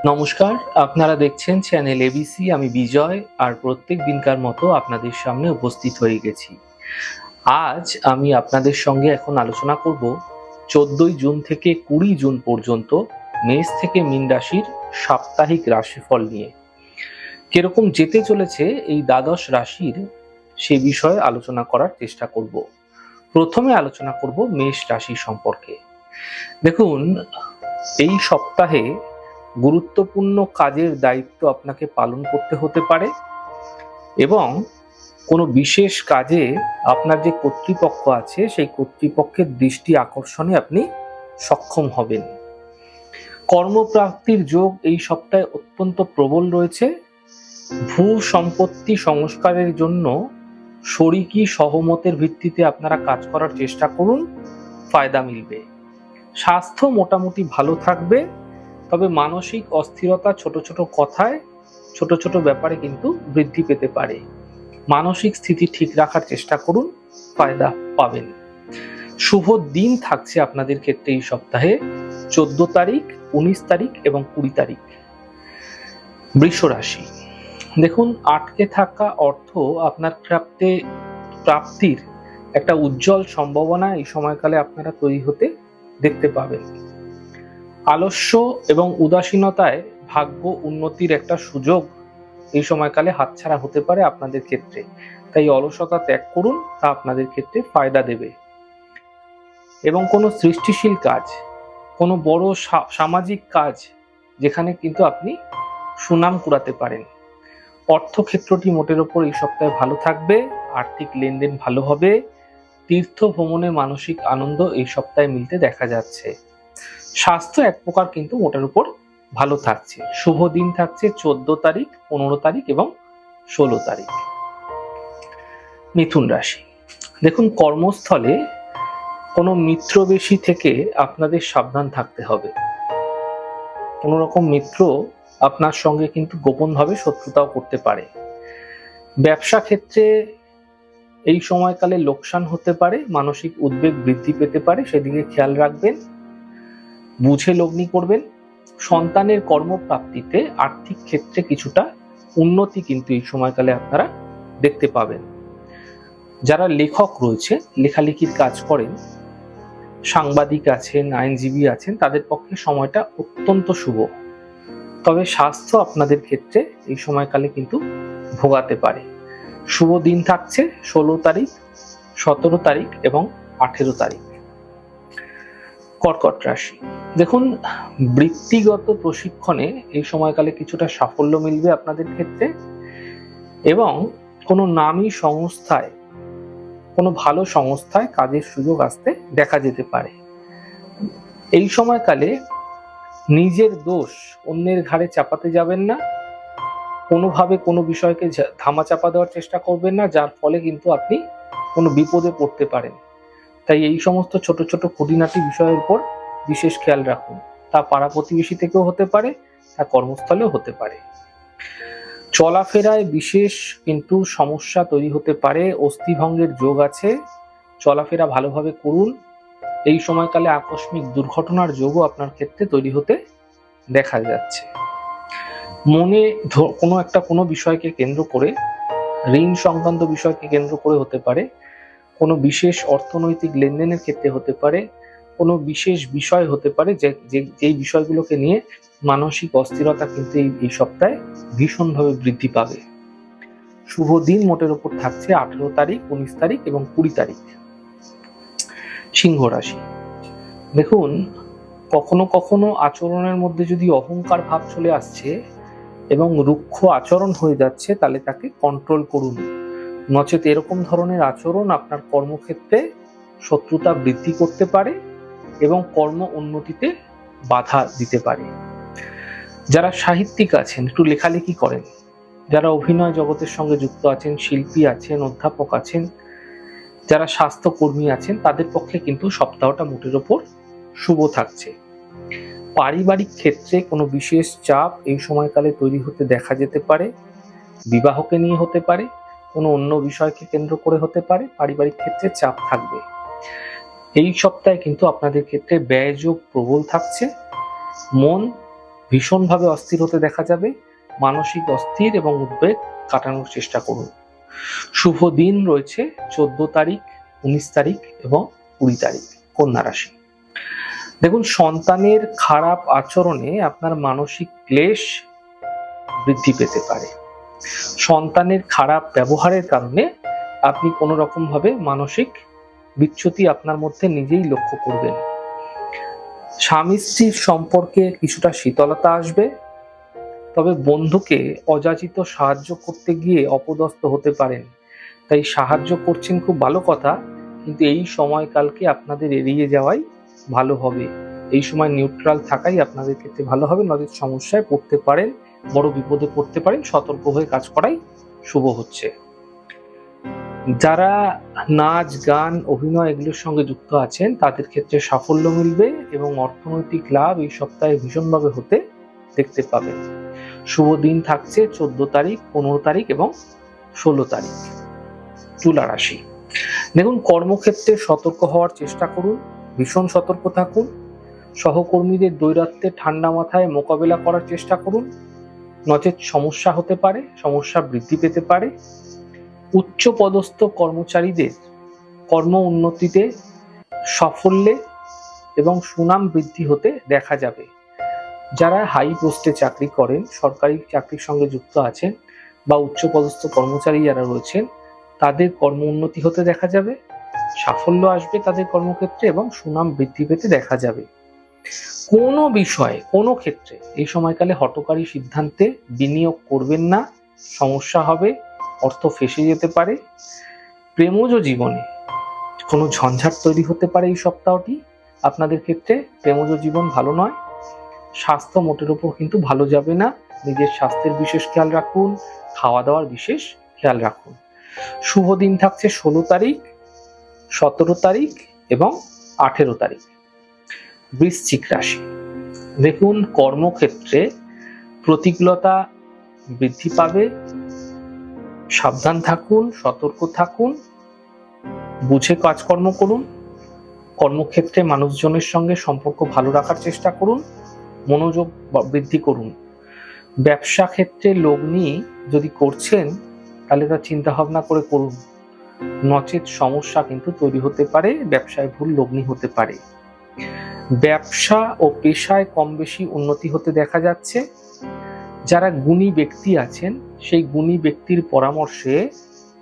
নমস্কার, আপনারা দেখছেন চ্যানেল এবিসি আমি বিজয়, আর প্রত্যেক দিনকার মতো আপনাদের সামনে উপস্থিত হয়ে গেছি। আজ আমি আপনাদের সঙ্গে এখন আলোচনা করব চোদ্দই জুন থেকে কুড়ি জুন পর্যন্ত মেষ থেকে মীন রাশির সাপ্তাহিক রাশিফল নিয়ে। কীরকম যেতে চলেছে এই দ্বাদশ রাশির সে বিষয়ে আলোচনা করার চেষ্টা করব। প্রথমে আলোচনা করব মেষ রাশি সম্পর্কে। দেখুন, এই সপ্তাহে গুরুত্বপূর্ণ কাজের দায়িত্ব আপনাকে পালন করতে হতে পারে এবং কোনো বিশেষ কাজে আপনার যে কর্তৃপক্ষ আছে, সেই কর্তৃপক্ষের দৃষ্টি আকর্ষণে আপনি সক্ষম হবেন। কর্মপ্রাপ্তির যোগ এই সপ্তাহে অত্যন্ত প্রবল রয়েছে। ভূ সম্পত্তি সংস্কারের জন্য শরিকি সহমতের ভিত্তিতে আপনারা কাজ করার চেষ্টা করুন, ফায়দা মিলবে। স্বাস্থ্য মোটামুটি ভালো থাকবে। তবে মানসিক অস্থিরতা ছোট ছোট কথায় ছোট ছোট ব্যাপারে কিন্তু বৃদ্ধি পেতে পারে। মানসিক স্থিতি ঠিক রাখার চেষ্টা করুন, ফায়দা পাবেন। শুভ দিন থাকছে আপনাদের ক্ষেত্রে এই সপ্তাহে। চোদ্দ তারিখ, উনিশ তারিখ এবং কুড়ি তারিখ। বৃষ রাশি। দেখুন, আটকে থাকা অর্থ আপনার প্রাপ্তে, প্রাপ্তির একটা উজ্জ্বল সম্ভাবনা এই সময়কালে আপনারা তৈরি হতে দেখতে পাবেন। আলস্য এবং উদাসীনতায় ভাগ্য উন্নতির একটা সুযোগ এই সময়কালে হাতছাড়া হতে পারে আপনাদের ক্ষেত্রে। তাই অলসতা ত্যাগ করুন, তা আপনাদের ক্ষেত্রে ফায়দা দেবে। এবং কোনো সৃষ্টিশীল কাজ, কোনো বড় সামাজিক কাজ যেখানে কিন্তু আপনি সুনাম কুড়াতে পারেন। অর্থক্ষেত্রটি মোটের ওপর এই সপ্তাহে ভালো থাকবে, আর্থিক লেনদেন ভালো হবে তীর্থ ভ্রমণে মানসিক আনন্দ এই সপ্তাহে মিলতে দেখা যাচ্ছে। স্বাস্থ্য এক প্রকার কিন্তু মোটের উপর ভালো থাকছে। শুভ দিন থাকছে চোদ্দ তারিখ, পনেরো তারিখ এবং ষোলো তারিখ। মিথুন রাশি। দেখুন, কর্মস্থলে কোনো মিত্রবেশী থেকে আপনাদের সাবধান থাকতে হবে। কোনো রকম মিত্র আপনার সঙ্গে কিন্তু গোপনভাবে শত্রুতাও করতে পারে। ব্যবসা ক্ষেত্রে এই সময়কালে লোকসান হতে পারে, মানসিক উদ্বেগ বৃদ্ধি পেতে পারে, সেদিকে খেয়াল রাখবেন। বুঝে লগ্নি করবেন। সন্তানের কর্মপ্রাপ্তিতে আর্থিক ক্ষেত্রে কিছুটা উন্নতি কিন্তু এই সময়কালে আপনারা দেখতে পাবেন। যারা লেখক রয়েছে, লেখালেখির কাজ করেন, সাংবাদিক আছেন, আইনজীবী আছেন, তাদের পক্ষে সময়টা অত্যন্ত শুভ। তবে স্বাস্থ্য আপনাদের ক্ষেত্রে এই সময়কালে কিন্তু ভোগাতে পারে। শুভ দিন থাকছে ষোলো তারিখ, সতেরো তারিখ এবং আঠেরো তারিখ। কর্কট রাশি। দেখুন, বৃত্তিগত প্রশিক্ষণে এই সময়কালে কিছুটা সাফল্য মিলবে আপনাদের ক্ষেত্রে এবং কোনো নামী সংস্থায়, কোনো ভালো সংস্থায় কাজের সুযোগ আসতে দেখা যেতে পারে। এই সময়কালে নিজের দোষ অন্যের ঘাড়ে চাপাতে যাবেন না, কোনোভাবে কোনো বিষয়কে ঝা- ধামাচাপা দেওয়ার চেষ্টা করবেন না, যার ফলে কিন্তু আপনি কোনো বিপদে পড়তে পারেন। তাই এই সমস্ত ছোট ছোট খুঁটিনাটি বিষয়ের উপর বিশেষ খেয়াল রাখুন। তা পাড়া প্রতিবেশী থেকেও হতে পারে, তা কর্মস্থলেও হতে পারে। চলাফেরায় বিশেষ কিন্তু সমস্যা তৈরি হতে পারে, অস্থিভঙ্গের যোগ আছে। চলাফেরা ভালোভাবে করুন। এই সময়কালে আকস্মিক দুর্ঘটনার যোগও আপনার ক্ষেত্রে তৈরি হতে দেখা যাচ্ছে। মনে কোনো একটা কোনো বিষয়কে কেন্দ্র করে, ঋণ সংক্রান্ত বিষয়কে কেন্দ্র করে হতে পারে। কোনো বিশেষ অর্থনৈতিক লেনদেনের ক্ষেত্রে হতে পারে, কোনো বিশেষ বিষয় হতে পারে যে যেই বিষয়গুলোকে নিয়ে মানসিক অস্থিরতা কিন্তু এই এই সপ্তাহে ভীষণভাবে বৃদ্ধি পাবে। শুভ দিন মোটের ওপর থাকছে আঠেরো তারিখ, উনিশ তারিখ এবং কুড়ি তারিখ। সিংহ রাশি। দেখুন, কখনো কখনো আচরণের মধ্যে যদি অহংকার ভাব চলে আসছে এবং রুক্ষ আচরণ হয়ে যাচ্ছে, তাহলে তাকে কন্ট্রোল করুন। নচেত এরকম ধরনের আচরণ আপনার কর্মক্ষেত্রে শত্রুতা বৃদ্ধি করতে পারে এবং কর্ম উন্নতিতে বাধা দিতে পারে। যারা সাহিত্যিক আছেন, একটু লেখালেখি করেন। যারা অভিনয় জগতের সঙ্গে যুক্ত আছেন, শিল্পী আছেন, অধ্যাপক আছেন, যারা স্বাস্থ্যকর্মী আছেন, তাদের পক্ষে কিন্তু সপ্তাহটা মোটের ওপর শুভ থাকছে। পারিবারিক ক্ষেত্রে কোনো বিশেষ চাপ এই সময়কালে তৈরি হতে দেখা যেতে পারে, বিবাহকে নিয়ে হতে পারে কোনো অন্য বিষয়কে কেন্দ্র করে হতে পারে, পারিবারিক ক্ষেত্রে চাপ থাকবে। এই সপ্তাহে কিন্তু আপনাদের ক্ষেত্রে ব্যয়যোগ প্রবল থাকছে। মন ভীষণভাবে অস্থির হতে দেখা যাবে। মানসিক অস্থির এবং উদ্বেগ কাটানোর চেষ্টা করুন। শুভ দিন রয়েছে, চোদ্দ তারিখ, উনিশ তারিখ এবং কুড়ি তারিখ, কন্যা রাশি। দেখুন, সন্তানের খারাপ আচরণে আপনার মানসিক ক্লেশ বৃদ্ধি পেতে পারে। সন্তানের খারাপ ব্যবহারের কারণে আপনি কোনো রকম ভাবে মানসিক বিচ্যুতি আপনার মধ্যে নিজেই লক্ষ্য করবেন। স্বামী স্ত্রীর সম্পর্কে কিছুটা শীতলতা আসবে, তবে বন্ধুকে অযাচিত সাহায্য করতে গিয়ে অপদস্থ হতে পারেন। তাই সাহায্য করছেন খুব ভালো কথা, কিন্তু এই সময়কালকে আপনাদের এড়িয়ে যাওয়াই ভালো হবে। এই সময় নিউট্রাল থাকাই আপনাদের ক্ষেত্রে ভালো হবে। নজর সমস্যায় পড়তে পারেন, বড় বিপদে পড়তে পারেন, সতর্ক হয়ে কাজ করাই শুভ হচ্ছে। যারা নাচ, গান, অভিনয় এগুলোর সঙ্গে যুক্ত আছেন, তাদের ক্ষেত্রে সাফল্য মিলবে এবং অর্থনৈতিক লাভ এই সপ্তাহে ভীষণভাবে হতে দেখতে পাবেন। শুভ দিন থাকছে চোদ্দ তারিখ, পনেরো তারিখ এবং ষোলো তারিখ, তুলা রাশি। দেখুন, কর্মক্ষেত্রে সতর্ক হওয়ার চেষ্টা করুন, ভীষণ সতর্ক থাকুন। সহকর্মীদের দৈরাত্মে ঠান্ডা মাথায় মোকাবেলা করার চেষ্টা করুন। নচেত সমস্যা হতে পারে, সমস্যা বৃদ্ধি পেতে পারে। উচ্চ পদস্থ কর্মচারীদের কর্ম উন্নতিতে সাফল্যে এবং সুনাম বৃদ্ধি হতে দেখা যাবে। যারা হাই পোস্টে চাকরি করেন, সরকারি চাকরির সঙ্গে যুক্ত আছেন বা উচ্চপদস্থ কর্মচারী যারা রয়েছেন, তাদের কর্ম উন্নতি হতে দেখা যাবে। সাফল্য আসবে তাদের কর্মক্ষেত্রে এবং সুনাম বৃদ্ধি পেতে দেখা যাবে। কোনো বিষয়ে, কোনো ক্ষেত্রে এই সময়কালে হটকারী সিদ্ধান্তে বিনিয়োগ করবেন না, সমস্যা হবে, অর্থ ফেসে যেতে পারে, প্রেমজ জীবনে কোনো ঝঞ্ঝাট তৈরি হতে পারে এই সপ্তাহটি, আপনাদের ক্ষেত্রে প্রেমজ জীবন ভালো নয়, স্বাস্থ্য মোটের উপর কিন্তু ভালো যাবে না, নিজের স্বাস্থ্যের বিশেষ খেয়াল রাখুন খাওয়া দাওয়ার বিশেষ খেয়াল রাখুন। শুভ দিন থাকছে ষোলো তারিখ, সতেরো তারিখ এবং আঠেরো তারিখ। বৃশ্চিক রাশি। দেখুন, কর্মক্ষেত্রে প্রতিকূলতা বৃদ্ধি পাবে। সাবধান থাকুন, সতর্ক থাকুন, বুঝে কাজকর্ম করুন। কর্মক্ষেত্রে মানুষজনের সঙ্গে সম্পর্ক ভালো রাখার চেষ্টা করুন, মনোযোগ বৃদ্ধি করুন। ব্যবসা ক্ষেত্রে লগ্নি যদি করছেন, তাহলে তার চিন্তা ভাবনা করে করুন। নচেত সমস্যা কিন্তু তৈরি হতে পারে, ব্যবসায় ভুল লগ্নি হতে পারে। ব্যবসা ও পেশায় কম বেশি উন্নতি হতে দেখা যাচ্ছে। যারা গুণী ব্যক্তি আছেন, সেই গুণী ব্যক্তির পরামর্শে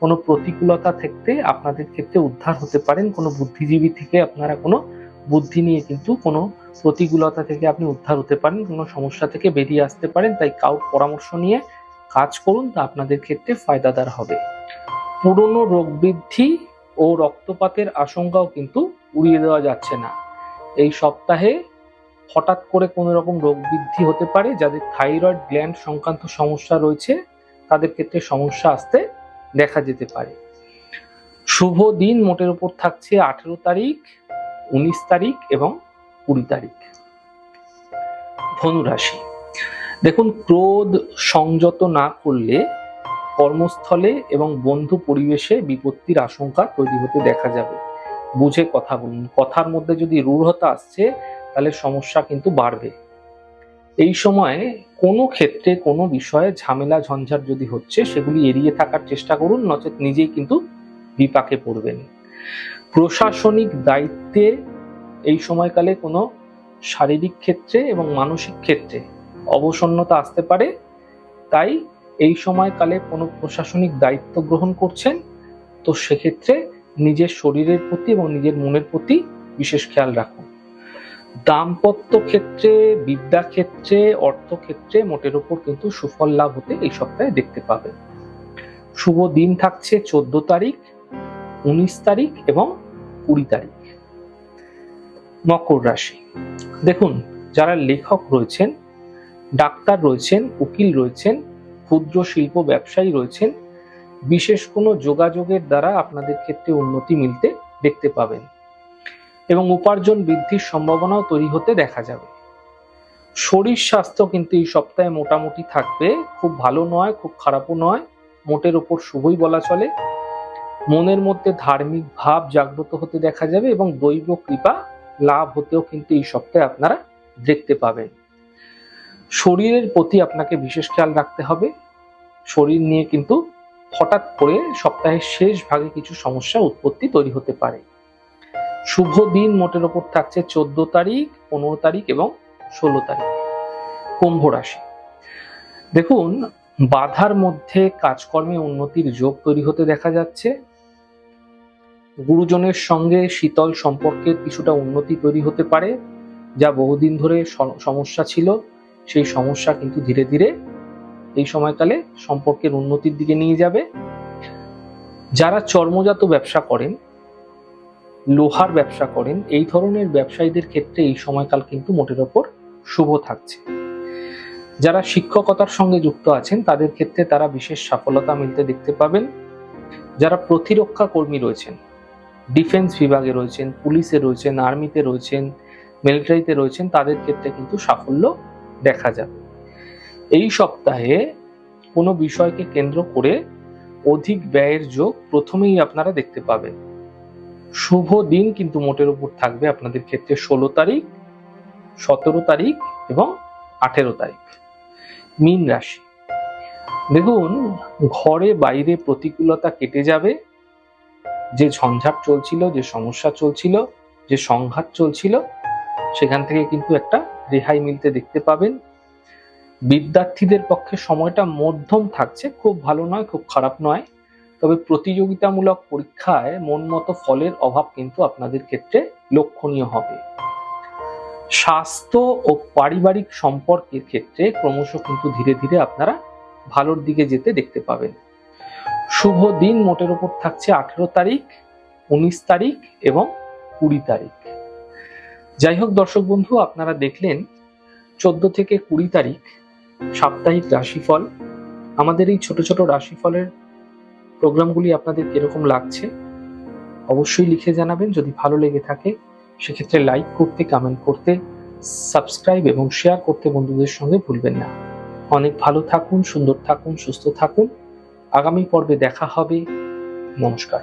কোনো প্রতিকূলতা থেকে আপনাদের ক্ষেত্রে উদ্ধার হতে পারেন। কোনো বুদ্ধিজীবী থেকে আপনারা কোনো বুদ্ধি নিয়ে কিন্তু কোনো প্রতিকূলতা থেকে আপনি উদ্ধার হতে পারেন। কোনো সমস্যা থেকে বেরিয়ে আসতে পারেন। তাই কাউর পরামর্শ নিয়ে কাজ করুন, তা আপনাদের ক্ষেত্রে ফায়দাদার হবে। পুরনো রোগ বৃদ্ধি ও রক্তপাতের আশঙ্কাও কিন্তু উড়িয়ে দেওয়া যাচ্ছে না। এই সপ্তাহে হঠাৎ করে কোনো রকম রোগ বৃদ্ধি হতে পারে, যাদের থাইরয়েড গ্ল্যান্ড সংক্রান্ত সমস্যা রয়েছে, তাদের ক্ষেত্রে সমস্যা আসতে দেখা যেতে পারে। শুভ দিন মোটের উপর থাকছে আঠেরো তারিখ, উনিশ তারিখ এবং কুড়ি তারিখ। ধনুরাশি। দেখুন, ক্রোধ সংযত না করলে কর্মস্থলে এবং বন্ধু পরিবেশে বিপত্তির আশঙ্কা তৈরি হতে দেখা যাবে। বুঝে কথা বলুন। কথার মধ্যে যদি রূঢ়তা আসছে, তাহলে সমস্যা কিন্তু বাড়বে। এই সময়ে কোনো ক্ষেত্রে, কোনো বিষয়ে ঝামেলা, ঝঞ্ঝাট যদি হচ্ছে, সেগুলি এড়িয়ে থাকার চেষ্টা করুন, নচেত নিজেই কিন্তু বিপাকে পড়বেন। প্রশাসনিক দায়িত্বে এই সময়কালে কোনো শারীরিক ক্ষেত্রে এবং মানসিক ক্ষেত্রে অবসন্নতা আসতে পারে। তাই এই সময়কালে কোনো প্রশাসনিক দায়িত্ব গ্রহণ করছেন, তো সেক্ষেত্রে নিজের শরীরের প্রতি এবং নিজের মনের প্রতি বিশেষ খেয়াল রাখুন। দাম্পত্য ক্ষেত্রে, বিদ্যা ক্ষেত্রে অর্থক্ষেত্রে মোটের উপর কিন্তু সুফল লাভ হতে এই সপ্তাহে দেখতে পাবেন। শুভ দিন থাকছে চোদ্দ তারিখ, উনিশ তারিখ এবং কুড়ি তারিখ। মকর রাশি। দেখুন, যারা লেখক রয়েছেন, ডাক্তার রয়েছেন, উকিল রয়েছেন, ক্ষুদ্র শিল্প ব্যবসায়ী রয়েছেন বিশেষ কোনো যোগাযোগের দ্বারা আপনাদের ক্ষেত্রে উন্নতি মিলতে দেখতে পাবেন। এবং উপার্জন বৃদ্ধির সম্ভাবনাও তৈরি হতে দেখা যাবে। শরীর স্বাস্থ্য কিন্তু এই সপ্তাহে মোটামুটি থাকবে। খুব ভালো নয়, খুব খারাপও নয়। মোটের ওপর শুভই বলা চলে। মনের মধ্যে ধার্মিক ভাব জাগ্রত হতে দেখা যাবে এবং দৈব কৃপা লাভ হতেও কিন্তু এই সপ্তাহে আপনারা দেখতে পাবেন। শরীরের প্রতি আপনাকে বিশেষ খেয়াল রাখতে হবে। শরীর নিয়ে কিন্তু হঠাৎ করে সপ্তাহের শেষ ভাগে কিছু সমস্যা উৎপত্তি তৈরি হতে পারে। শুভ দিন মোটের ওপর থাকছে চোদ্দ তারিখ, পনেরো তারিখ এবং ষোলো তারিখ। কুম্ভ রাশি। দেখুন, বাধার মধ্যে কাজকর্মে উন্নতির যোগ তৈরি হতে দেখা যাচ্ছে। গুরুজনের সঙ্গে শীতল সম্পর্কের কিছুটা উন্নতি তৈরি হতে পারে, যা বহুদিন ধরে সমস্যা ছিল। সেই সমস্যা কিন্তু ধীরে ধীরে এই সময়কালে সম্পর্কের উন্নতির দিকে নিয়ে যাবে। যারা চর্মজাত ব্যবসা করেন, লোহার ব্যবসা করেন, এই ধরনের ব্যবসায়ীদের ক্ষেত্রে এই সময়কাল কিন্তু মোটের ওপর শুভ থাকছে। যারা শিক্ষকতার সঙ্গে যুক্ত আছেন, তাদের ক্ষেত্রে তারা বিশেষ সফলতা মিলতে দেখতে পাবেন। যারা প্রতিরক্ষা কর্মী রয়েছেন, ডিফেন্স বিভাগে রয়েছেন, পুলিশে রয়েছেন, আর্মিতে রয়েছেন, মিলিটারিতে রয়েছেন, তাদের ক্ষেত্রে কিন্তু সাফল্য দেখা যাবে। এই সপ্তাহে কোনো বিষয়কে কেন্দ্র করে অধিক ব্যয়ের যোগ প্রথমেই আপনারা দেখতে পাবেন। শুভ দিন কিন্তু মোটের উপর থাকবে আপনাদের ক্ষেত্রে ষোলো তারিখ, সতেরো তারিখ এবং আঠেরো তারিখ। মীন রাশি। দেখুন, ঘরে বাইরে প্রতিকূলতা কেটে যাবে। যে ঝঞ্ঝাট চলছিল, যে সমস্যা চলছিল, যে সংঘাত চলছিল, সেখান থেকে কিন্তু একটা রেহাই মিলতে দেখতে পাবেন। বিদ্যার্থীদের পক্ষে সময়টা মধ্যম থাকছে। খুব ভালো নয়, খুব খারাপ নয়। তবে প্রতিযোগিতামূলক পরীক্ষায় মন মতো ফলের অভাব কিন্তু আপনাদের ক্ষেত্রে লক্ষণীয় হবে। স্বাস্থ্য ও পারিবারিক সম্পর্কের ক্ষেত্রে ক্রমশ কিন্তু ধীরে ধীরে আপনারা ভালোর দিকে যেতে দেখতে পাবেন। শুভ দিন মোটের উপর থাকছে আঠেরো তারিখ, উনিশ তারিখ এবং কুড়ি তারিখ। যাই হোক দর্শক বন্ধু, আপনারা দেখলেন চোদ্দ থেকে কুড়ি তারিখ সাপ্তাহিক রাশিফল। আমাদের এই ছোট ছোট রাশিফলের প্রোগ্রামগুলি আপনাদের কীরকম লাগছে? অবশ্যই লিখে জানাবেন, যদি ভালো লেগে থাকে, সেক্ষেত্রে লাইক করতে কমেন্ট করতে সাবস্ক্রাইব এবং শেয়ার করতে বন্ধুদের সঙ্গে ভুলবেন না। অনেক ভালো থাকুন, সুন্দর থাকুন, সুস্থ থাকুন। আগামী পর্বে দেখা হবে। নমস্কার।